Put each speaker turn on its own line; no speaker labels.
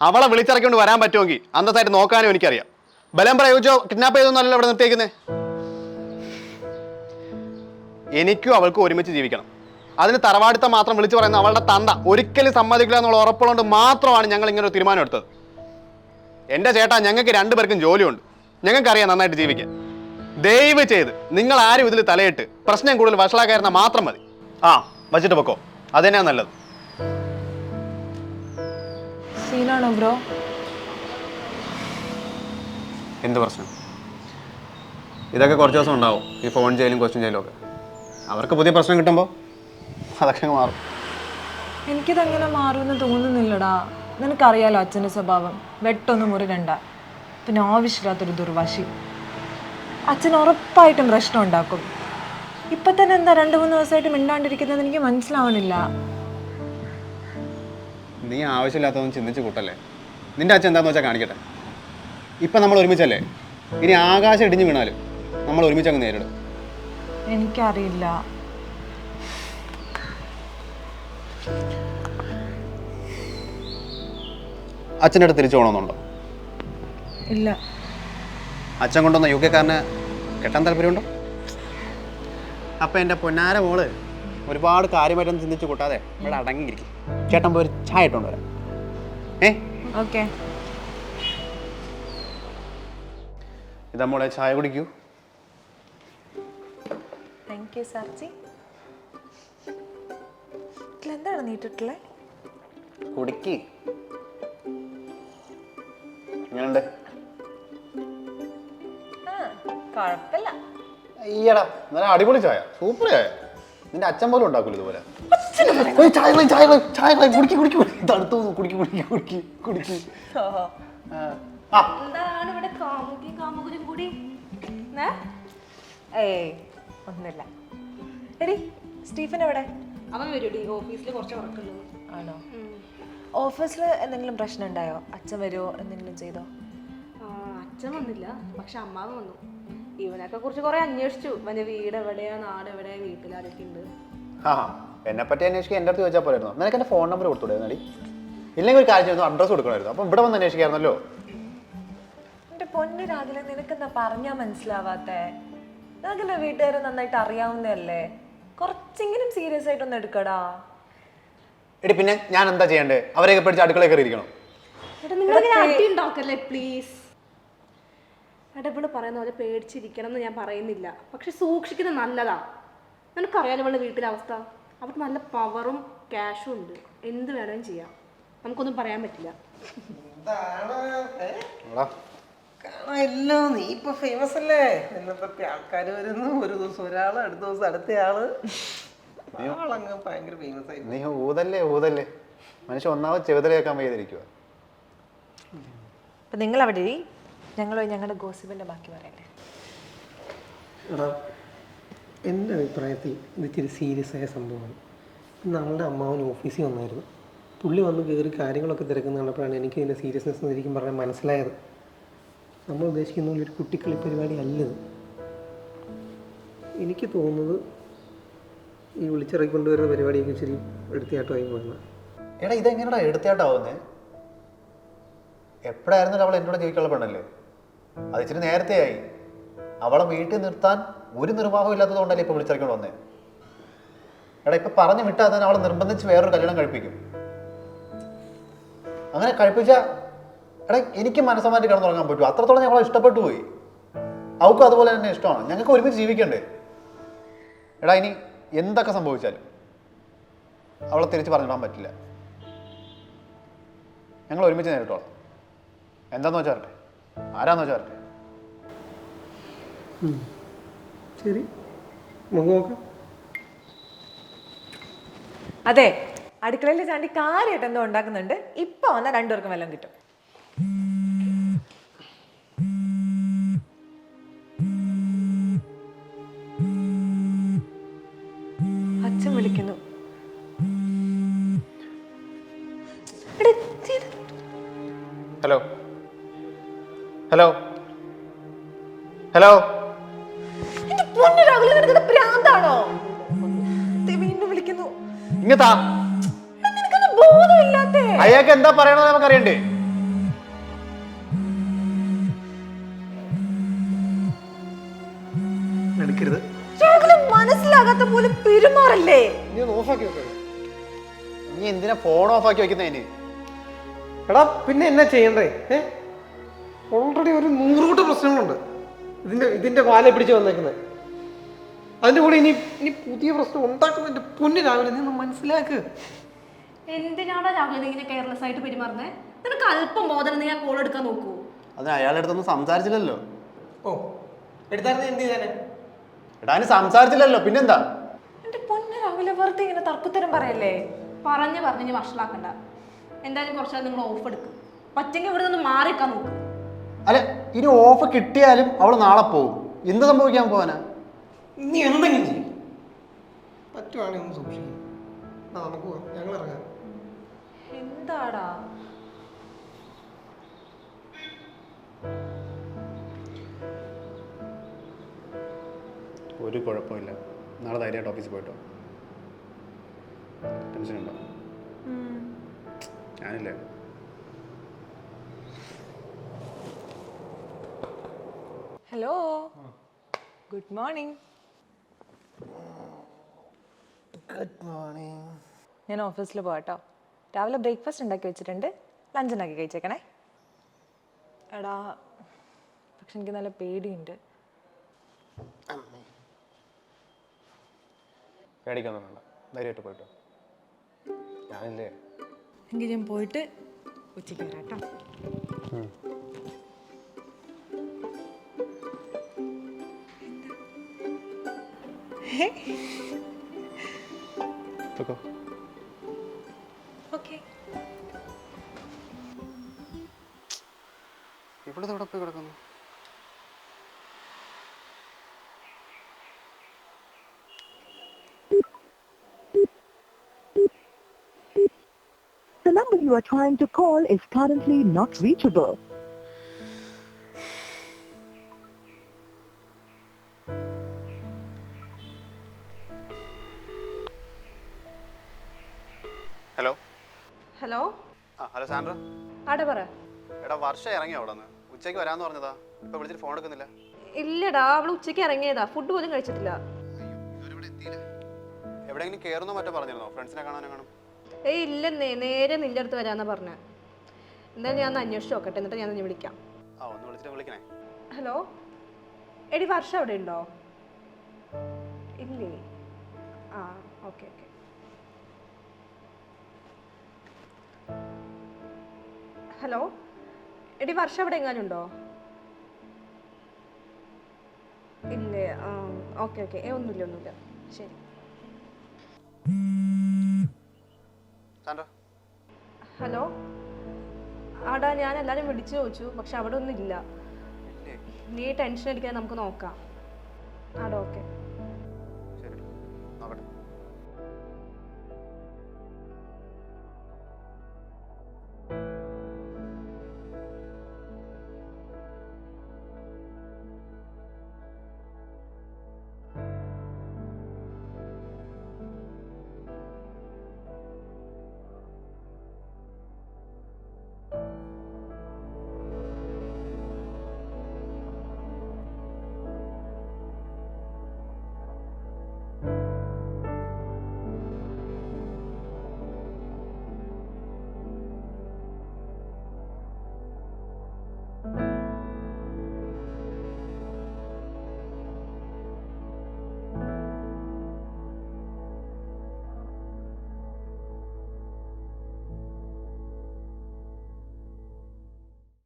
അവളെ വിളിച്ചിറക്കിക്കൊണ്ട് വരാൻ പറ്റുമെങ്കിൽ അന്നത്തായിട്ട് നോക്കാനും എനിക്കറിയാം. ബലം പ്രയോഗിച്ചോ കിഡ്നാപ്പ് ചെയ്തൊന്നല്ലോ ഇവിടെ നിർത്തിയേക്കുന്നത് എനിക്കും അവൾക്കും ഒരുമിച്ച് ജീവിക്കണം. അതിന് തറവാടിത്തം മാത്രം വിളിച്ചു പറയുന്ന അവളുടെ തന്ത ഒരിക്കലും സമ്മതിക്കില്ല എന്നുള്ള ഉറപ്പുള്ളത് മാത്രമാണ് ഞങ്ങൾ ഇങ്ങനെ ഒരു തീരുമാനം എടുത്തത്. എന്റെ ചേട്ടാ ഞങ്ങൾക്ക് രണ്ടുപേർക്കും ജോലിയുണ്ട്. ഞങ്ങൾക്കറിയാം നന്നായിട്ട് ജീവിക്കാൻ. ദയവ് ചെയ്ത് നിങ്ങൾ ആരും ഇതിൽ തലയിട്ട് പ്രശ്നം കൂടുതൽ വഷളാക്കായിരുന്ന മാത്രം മതി. ആ വച്ചിട്ട് പൊക്കോ. അതന്നെയാണ് നല്ലത്?
സീനാണോ ബ്രോ?
എന്ത് പ്രശ്നം? ഇതൊക്കെ കുറച്ച് ദിവസം ഉണ്ടാവും. ഈ ഫോൺ ചെയ്യലും ക്വസ്റ്റ്യൻ ചെയ്യലും ഒക്കെ. അവർക്ക് പുതിയ പ്രശ്നം കിട്ടുമ്പോൾ അതൊക്കെ മാറും.
എനിക്കിതങ്ങനെ മാറുമെന്ന് തോന്നുന്നില്ലടാ. നിനക്കറിയാലോ അച്ഛന്റെ സ്വഭാവം. വെട്ടൊന്ന് മുറി രണ്ട പിന്നെ ആവശ്യമില്ലാത്തൊരു ദുർവാശി. അച്ഛൻ ഉറപ്പായിട്ടും പ്രശ്നം ഉണ്ടാക്കും. ഇപ്പൊ തന്നെ എന്താ രണ്ട് മൂന്ന് ദിവസമായിട്ട് മിണ്ടാണ്ടിരിക്കുന്നത് എനിക്ക് മനസ്സിലാവണില്ല.
നീ ആവശ്യമില്ലാത്തതൊന്നും ചിന്തിച്ച് കൂട്ടല്ലേ? നിന്റെ അച്ഛൻ എന്താന്ന് വെച്ചാൽ കാണിക്കട്ടെ. ഇപ്പം നമ്മൾ ഒരുമിച്ചല്ലേ? ഇനി ആകാശം ഇടിഞ്ഞു വീണാലും നമ്മൾ ഒരുമിച്ച് അങ്ങ് നേരിടും.
എനിക്കറിയില്ല.
അച്ഛന്റെ അടുത്ത് തിരിച്ചു പോകണമെന്നുണ്ടോ?
ഇല്ല.
അച്ഛൻ കൊണ്ടുവന്ന യു കെക്കാരന് കെട്ടാൻ താല്പര്യമുണ്ടോ? അപ്പം എന്റെ പൊന്നാര മോൾ ഒരുപാട് കാര്യമായിട്ടൊന്നും ചിന്തിച്ച് കൂട്ടാതെ ഇവിടെ അടങ്ങിയിരിക്കും. ചേട്ടൻ പോയി ഒരു ചായ ഇട്ടുകൊണ്ട് വരാം. ഏ?
ഓക്കെ.
ഇതാ മോളെ ചായ കുടിക്കൂ.
Thank you sir ji. എന്താണ് നീട്ടിട്ടുള്ളത്
കുടിക്ക്. എങ്ങനെയുണ്ട്?
കുഴപ്പമില്ല.
അയ്യടാ നല്ല അടിപൊളി ചായ. സൂപ്പർ ചായ. നിന്റെ അച്ഛൻ പോലും ഉണ്ടാക്കൂല ഇതുപോലെ. ഏയ് ചായ ചായ ചായ കളയും. കുടിക്ക് കുടിക്ക് കുടിക്ക്. തണുത്തു പോകുന്നു. കുടിക്ക് കുടിക്ക് കുടിക്ക് കുടിക്ക്. ആ. ആ.
എന്താണ് ഇവിടെ കാമുകിയും കാമുകനും കൂടി?
ഏയ് ഒന്നുമില്ല. എടി സ്റ്റീഫൻ എവിടെ?
അവൻ വരൂടി ഓഫീസിൽ കുറച്ച്
ആണോ? ഓഫീസിൽ എന്തെങ്കിലും പ്രശ്നം ഉണ്ടായോ? അച്ഛൻ വരുമോ എന്തെങ്കിലും ചെയ്തോ?
അച്ഛൻ വന്നില്ല. പക്ഷെ അമ്മാവ് വന്നു. ഇവനൊക്കെ കുറിച്ച് കുറെ അന്വേഷിച്ചു. ഇവന്റെ വീട് എവിടെയാ നാട് എവിടെയാ വീട്ടിലാരൊക്കെ ഉണ്ട്.
ആ എന്നെ പറ്റി അന്വേഷിക്കാൻ എന്റെ അടുത്ത് ചോദിച്ചാൽ പോലായിരുന്നു നിനക്ക് എന്റെ ഫോൺ നമ്പർ കൊടുത്തൂടെ നടി ഇല്ലെങ്കിൽ ഒരു കാര്യം അഡ്രസ് അഡ്രസ്സ് കൊടുക്കണമായിരുന്നു. അപ്പം ഇവിടെ വന്ന് അന്വേഷിക്കായിരുന്നല്ലോ.
എന്റെ പൊന്നു രാവിലെ നിനക്കെന്താ പറഞ്ഞാ മനസ്സിലാവാത്തെ? നിനക്കെന്റെ വീട്ടുകാരെ നന്നായിട്ട് അറിയാവുന്നതല്ലേ? കുറച്ചെങ്കിലും സീരിയസ് ആയിട്ട് ഒന്ന് എടുക്കടാ.
എടി പിന്നെ ഞാൻ എന്താ ചെയ്യണ്ടേ അവരെയൊക്കെ പിടിച്ച് അടുക്കളയിൽ കയറിയിരിക്കണം?
എടാ നിങ്ങൾ അടി ഉണ്ടാക്കല്ലേ പ്ലീസ് ഇവൾ പറയുന്ന പോലെ പേടിച്ചിരിക്കണം എന്ന് ഞാൻ പറയുന്നില്ല. പക്ഷെ സൂക്ഷിക്കുന്നത് നല്ലതാ. നിനക്കറിയാലോ ഇവളുടെ വീട്ടിലെ അവസ്ഥ? അവർക്ക് നല്ല പവറും ക്യാഷും ഉണ്ട്. എന്ത് വേണമെങ്കിലും ചെയ്യാം. നമുക്കൊന്നും പറയാൻ പറ്റില്ല.
കാണാമല്ലോ നീ ഇപ്പൊ ഫേമസ് അല്ലേ? നിന്നെ പറ്റി ആൾക്കാർ വരുന്നു. ഒരു ദിവസം ഒരാൾ അടുത്ത ദിവസം അടുത്ത ആൾ ആളങ്ങ് ഭയങ്കര ഫേമസ് ആയി.
നീ ഊതല്ലേ ഊതല്ലേ? മനുഷ്യ ഒന്നാമത് ചെറുതലേക്കാൻ വയ്യാതിരിക്കുക
നിങ്ങൾ അവിടെ. ഞങ്ങൾ ഞങ്ങളുടെ ഗോസിപ്പിന്റെ ബാക്കി പറയല്ലേ
എടാ എന്റെ അഭിപ്രായത്തിൽ ഇത് ഇച്ചിരി സീരിയസ് ആയ സംഭവമാണ്. നമ്മളുടെ അമ്മാവൻ ഓഫീസിൽ വന്നായിരുന്നു. പുള്ളി വന്ന് കയറി കാര്യങ്ങളൊക്കെ തിരക്കുന്ന കണ്ടപ്പോഴാണ് എനിക്ക് ഇതിന്റെ സീരിയസ്നെസ് ശരിക്കും പറഞ്ഞാൽ മനസ്സിലായത്. നമ്മൾ ഉദ്ദേശിക്കുന്ന പോലെ ഒരു കുട്ടിക്കളി പരിപാടി അല്ലത്. എനിക്ക് തോന്നുന്നത് ഈ വിളിച്ചിറക്കി കൊണ്ടുവരുന്ന പരിപാടിയൊക്കെ ഇച്ചിരി എടുത്തിയാട്ടമായി പോകുന്നത്
എടാ ഇതെങ്ങനെയാ എടുത്തിയാട്ടാവുന്നത് എപ്പോഴായിരുന്നല്ലോ അവൾ എന്നോട് ചോദിക്കാനുള്ള പെണ്ണല്ലേ അത് ഇച്ചിരി നേരത്തെ ആയി അവളെ വീട്ടിൽ നിർത്താൻ ഒരു നിർവാഹം ഇല്ലാത്തത് കൊണ്ടല്ലേ ഇപ്പൊ വിളിച്ചിറക്കൊണ്ട് വന്നേ? എടാ ഇപ്പൊ പറഞ്ഞു വിട്ടാൽ തന്നെ അവളെ നിർബന്ധിച്ച് വേറൊരു കല്യാണം കഴിപ്പിക്കും. അങ്ങനെ കഴിപ്പിച്ച എടാ എനിക്ക് മനസ്സമായിട്ട് കിടന്നുറങ്ങാൻ പറ്റും. അത്രത്തോളം ഞങ്ങളെ ഇഷ്ടപ്പെട്ടു പോയി. അവൾക്കും അതുപോലെ തന്നെ ഇഷ്ടമാണ്. ഞങ്ങൾക്ക് ഒരുമിച്ച് ജീവിക്കണ്ടേ? എടാ ഇനി എന്തൊക്കെ സംഭവിച്ചാലും അവളെ തിരിച്ച് പറഞ്ഞിടാൻ പറ്റില്ല. ഞങ്ങൾ ഒരുമിച്ച് നേരിട്ടോളാം. എന്താന്ന് വെച്ചാൽ ആരാന്ന് വെച്ചാൽ
ശരി. നമുക്ക് നോക്കാം.
അതെ അടുക്കളയിൽ ചാണ്ടി കാര്യമായിട്ട് എന്തോ ഉണ്ടാക്കുന്നുണ്ട്. ഇപ്പൊ വന്നാൽ രണ്ടുപേർക്കും വല്ലതും കിട്ടും. അച്ഛൻ വിളിക്കുന്നു.
ഹലോ
വീണ്ടും വിളിക്കുന്നു.
അയാൾക്ക് എന്താ പറയണത് നമുക്കറിയണ്ടേ?
എടുക്കരുത്
മനസ്സിലാകാത്ത പോലെ പെരുമാറല്ലേ? നീ
നീ എന്തിനാ ഫോൺ ഓഫാക്കി വെക്കുന്നതിന്
എടാ പിന്നെ എന്നാ ചെയ്യണ്ടേ? ഓൾറെഡി ഒരു നൂറുകൂട്ട് പ്രശ്നങ്ങളുണ്ട്. ഇതിന്റെ ഇതിന്റെ വാലെ പിടിച്ച് വന്നേക്കുന്നത് അതിന്റെ കൂടെ ഇനി ഇനി പുതിയ പ്രശ്നം ഉണ്ടാക്കുന്നതിന്റെ പൊന്നു രാവിലെ നീ ഒന്ന് മനസ്സിലാക്ക്.
എന്തിനാടാ രാവിലെ ഇങ്ങനെ കെയർലെസ് ആയിട്ട് പെരുമാറുന്നേ? നിനക്ക് അല്പം ബോധം നീ ആ കോൾ എടുക്കാൻ നോക്കൂ.
അതിന് അയാളുടെ അടുത്തൊന്നും സംസാരിച്ചില്ലല്ലോ.
ഓ എടുത്തായിരുന്നു എന്ത് ചെയ്താനെ
എടാ അതിന് സംസാരിച്ചില്ലല്ലോ. പിന്നെന്താ?
എന്റെ പൊന്നു രാവിലെ വെറുതെ ഇങ്ങനെ തർക്കുത്തരം പറയല്ലേ?
പറഞ്ഞ് പറഞ്ഞ് ഇനി വഷളാക്കണ്ട. എന്തായാലും കുറച്ചാൽ നിങ്ങൾ ഓഫ് എടുക്കും. പറ്റെങ്കിൽ ഇവിടെ നിന്ന് മാറിക്കാൻ നോക്ക്.
അല്ല ഇനി ഓഫ് കിട്ടിയാലും അവൾ നാളെ പോകും. എന്ത് സംഭവിക്കാൻ പോവാനാ?
നീ എന്തെങ്കിലും ചെയ്യും. പറ്റുവാണെങ്കിൽ ഒന്ന് സൂക്ഷിക്കും. ആ നമുക്ക് പോവാം. ഞങ്ങൾ ഇറങ്ങാം.
എന്താടാ?
ഒരു കുഴപ്പമില്ല. നാളെ ധൈര്യമായിട്ട് ഓഫീസിൽ പോയിട്ടോ ടെൻഷൻ ഉണ്ടോ ഞാനില്ലേ?
Hello good morning good morning ഞാൻ ഓഫീസിൽ പോകട്ടോ രാവിലെ ബ്രേക്ക്ഫാസ്റ്റ് ഉണ്ടാക്കി വെച്ചിട്ടുണ്ട്. ലഞ്ച് ഉണ്ടാക്കി കഴിച്ചേക്കണേ. എടാ പക്ഷെ എനിക്ക് നല്ല പേടിയുണ്ട്.
പേടിക്കൊന്നും വേണ്ട. ധൈര്യമായിട്ട് പോയിട്ടോ ഞാനില്ലേ?
എങ്കിൽ ഞാൻ പോയിട്ട് ഉച്ചയ്ക്ക് വരാം കേട്ടോ.
പൊക്കോ
ഓക്കെ
ഇവിടെ എവിടെ പോയി കിടക്കുന്നു
The number you are trying to call is currently not reachable.
Hello? Hello Sandra
ആടെ പറ.
എടാ വർഷ ഇറങ്ങി അവിടെ നിന്ന് ഉച്ചയ്ക്ക് വരാന്ന് പറഞ്ഞതാ. ഇപ്പൊ വിളിച്ചിട്ട് ഫോൺ എടുക്കുന്നില്ല.
ഇല്ലടാ അവൾ ഉച്ചയ്ക്ക് ഇറങ്ങിയതാ. ഫുഡ് പോലും കഴിച്ചിട്ടില്ല.
എവിടെയെങ്കിലും കേറുന്നോ മറ്റോ പറഞ്ഞിരുന്നോ? ഫ്രണ്ട്സിനെ കാണാനോ കാണും
ഏയ് ഇല്ലെന്നേ. നേരെ നിന്റെ അടുത്ത് വരാന്നാ പറഞ്ഞ. എന്തായാലും ഞാൻ അന്വേഷിച്ച് നോക്കട്ടെ. എന്നിട്ട് ഞാൻ നിന്നെ വിളിക്കാം.
ആ ഒന്ന് വിളിച്ചിട്ട് വിളിക്കണേ.
ഹലോ? എടി വർഷ അവിടെ ഉണ്ടോ? ഇല്ലേ. ആ ഓക്കെ ഓക്കെ. ഹലോ? എടി വർഷം അവിടെ എങ്ങാനും ഉണ്ടോ ഇല്ലേ ഓക്കെ ഓക്കെ. ഏ ഒന്നുമില്ല ഒന്നുമില്ല. ശരി. ഹലോ? ആടാ ഞാൻ എല്ലാവരും വിളിച്ചു ചോദിച്ചു പക്ഷെ അവിടെ ഒന്നും ഇല്ല. നീ ടെൻഷൻ അടിക്കാൻ നമുക്ക് നോക്കാം.